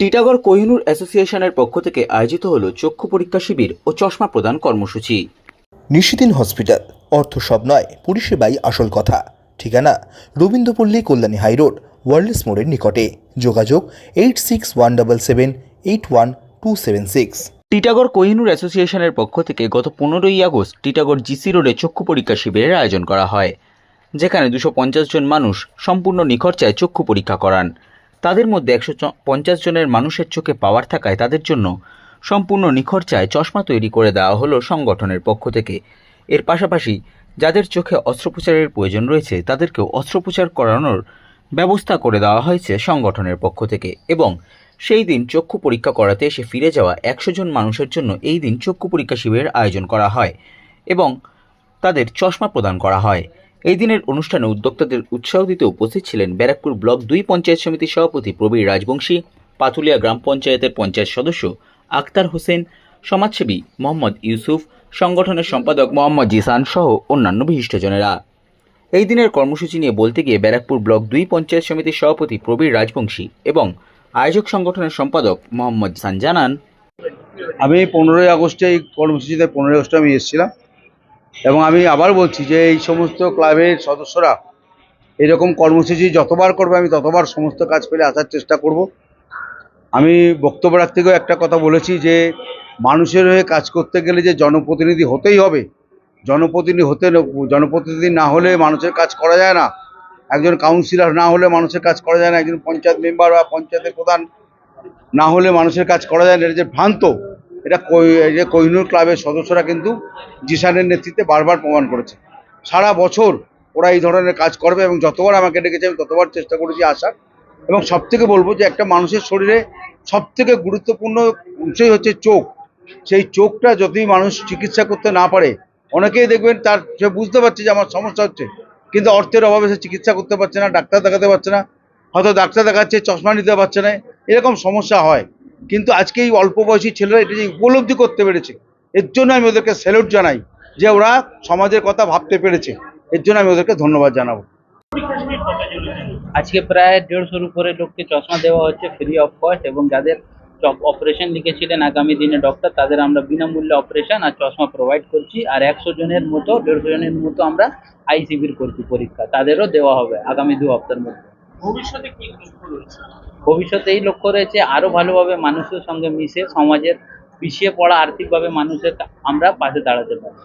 টিটাগড় কোহিনুর অ্যাসোসিয়েশনের পক্ষ থেকে আয়োজিত হলো চক্ষু পরীক্ষা শিবির ও চশমা প্রদান কর্মসূচি। নিশিদিন হসপিটাল অর্থ সব নয় পরিষেবাই আসল কথা। ঠিকানা রবীন্দ্রপল্লী কল্যাণী হাইরোড ওয়ার্ল্ডস মোড়ের নিকটে। যোগাযোগ eight six one double seven eight one two seven six. Titagarh Kohinoor অ্যাসোসিয়েশনের পক্ষ থেকে গত পনেরোই আগস্ট টিটাগড় জিসি রোডে চক্ষু পরীক্ষা শিবিরের আয়োজন করা হয় যেখানে দুশো পঞ্চাশ জন মানুষ সম্পূর্ণ নিখরচায় চক্ষু পরীক্ষা করান। তাদের মধ্যে একশো পঞ্চাশ জনের মানুষের চোখে পাওয়ার থাকায় তাদের জন্য সম্পূর্ণ নিখরচায় চশমা তৈরি করে দেওয়া হলো সংগঠনের পক্ষ থেকে। এর পাশাপাশি যাদের চোখে অস্ত্রোপচারের প্রয়োজন রয়েছে, তাদেরকেও অস্ত্রোপচার করানোর ব্যবস্থা করে দেওয়া হয়েছে সংগঠনের পক্ষ থেকে এবং সেই দিন চক্ষু পরীক্ষা করাতে এসে ফিরে যাওয়া একশো জন মানুষের জন্য এই দিন চক্ষু পরীক্ষা শিবিরের আয়োজন করা হয় এবং তাদের চশমা প্রদান করা হয়। এই দিনের অনুষ্ঠানে উদ্যোক্তাদের উৎসাহ দিতে উপস্থিত ছিলেন ব্যারাকপুর ব্লক দুই পঞ্চায়েত সমিতির সভাপতি প্রবীর রাজবংশী পাথুলিয়া গ্রাম পঞ্চায়েতের পঞ্চায়েত সদস্য আক্তার হোসেন, সমাজসেবী মোহাম্মদ ইউসুফ, সংগঠনের সম্পাদক মোহাম্মদ জিসান সহ অন্যান্য বিশিষ্টজনেরা। এই দিনের কর্মসূচি নিয়ে বলতে গিয়ে ব্যারাকপুর ব্লক দুই পঞ্চায়েত সমিতির সভাপতি প্রবীর রাজবংশী এবং আয়োজক সংগঠনের সম্পাদক মোহাম্মদ জিসান জানান, আমি পনেরোই আগস্টে এই কর্মসূচিতে পনেরোই আগস্টে আমি এসেছিলাম। এবং আমি আবার বলছি যে এই সমস্ত ক্লাবের সদস্যরা এরকম কর্মসূচি যতবার করবে, আমি ততবার সমস্ত কাজ পেলে আসার চেষ্টা করব। আমি বক্তব্য রাখতে গিয়েও একটা কথা বলেছি যে, মানুষের হয়ে কাজ করতে গেলে যে জনপ্রতিনিধি হতেই হবে, জনপ্রতিনিধি হতে জনপ্রতিনিধি না হলে মানুষের কাজ করা যায় না। একজন কাউন্সিলর না হলে মানুষের কাজ করা যায় না, একজন পঞ্চায়েত মেম্বার বা পঞ্চায়েতের প্রধান না হলে মানুষের কাজ করা যায় না, এটা যে ভ্রান্ত। এটা যে কোহিনুর ক্লাবের সদস্যরা কিন্তু জিসানের নেতৃত্বে বারবার প্রমাণ করেছে। সারা বছর ওরা এই ধরনের কাজ করবে এবং যতবার আমাকে ডেকেছে আমি ততবার চেষ্টা করেছি আসার এবং সব থেকে বলব যে একটা মানুষের শরীরে সব থেকে গুরুত্বপূর্ণ অংশই হচ্ছে চোখ। সেই চোখটা যদি মানুষ চিকিৎসা করতে না পারে, অনেকেই দেখবেন তার সে বুঝতে পারছে যে আমার সমস্যা হচ্ছে, কিন্তু অর্থের অভাবে সে চিকিৎসা করতে পারছে না, ডাক্তার দেখাতে পারছে না, হয়তো ডাক্তার দেখাচ্ছে, চশমা নিতে পারছে না এরকম সমস্যা হয়। কিন্তু আজকে এই অল্প বয়সী ছেলেরা এটা যে উপলব্ধি করতে পেরেছে। এর জন্য আমি ওদেরকে স্যালুট জানাই যে ওরা সমাজের কথা ভাবতে পেরেছে। এর জন্য আমি ওদেরকে ধন্যবাদ জানাব। আজকে প্রায় দেড়শোর উপরে লোককে চশমা দেওয়া হচ্ছে ফ্রি অফ কস্ট এবং যাদের অপারেশন লিখেছিলেন আগামী দিনে ডক্টর তাদের আমরা বিনামূল্যে অপারেশন আর চশমা প্রোভাইড করছি। আর একশো জনের মতো, দেড়শো জনের মতো আমরা আই শিবির করছি পরীক্ষা তাদেরও দেওয়া হবে আগামী দু হপ্তার মধ্যে। ভবিষ্যতে কি লক্ষ্য রয়েছে? ভবিষ্যতে এই লক্ষ্য রয়েছে আরও ভালোভাবে মানুষের সঙ্গে মিশে সমাজের পিছিয়ে পড়া আর্থিকভাবে মানুষের আমরা পাশে দাঁড়াতে পারি।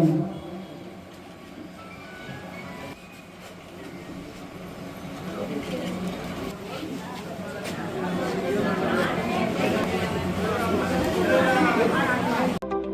Thank you.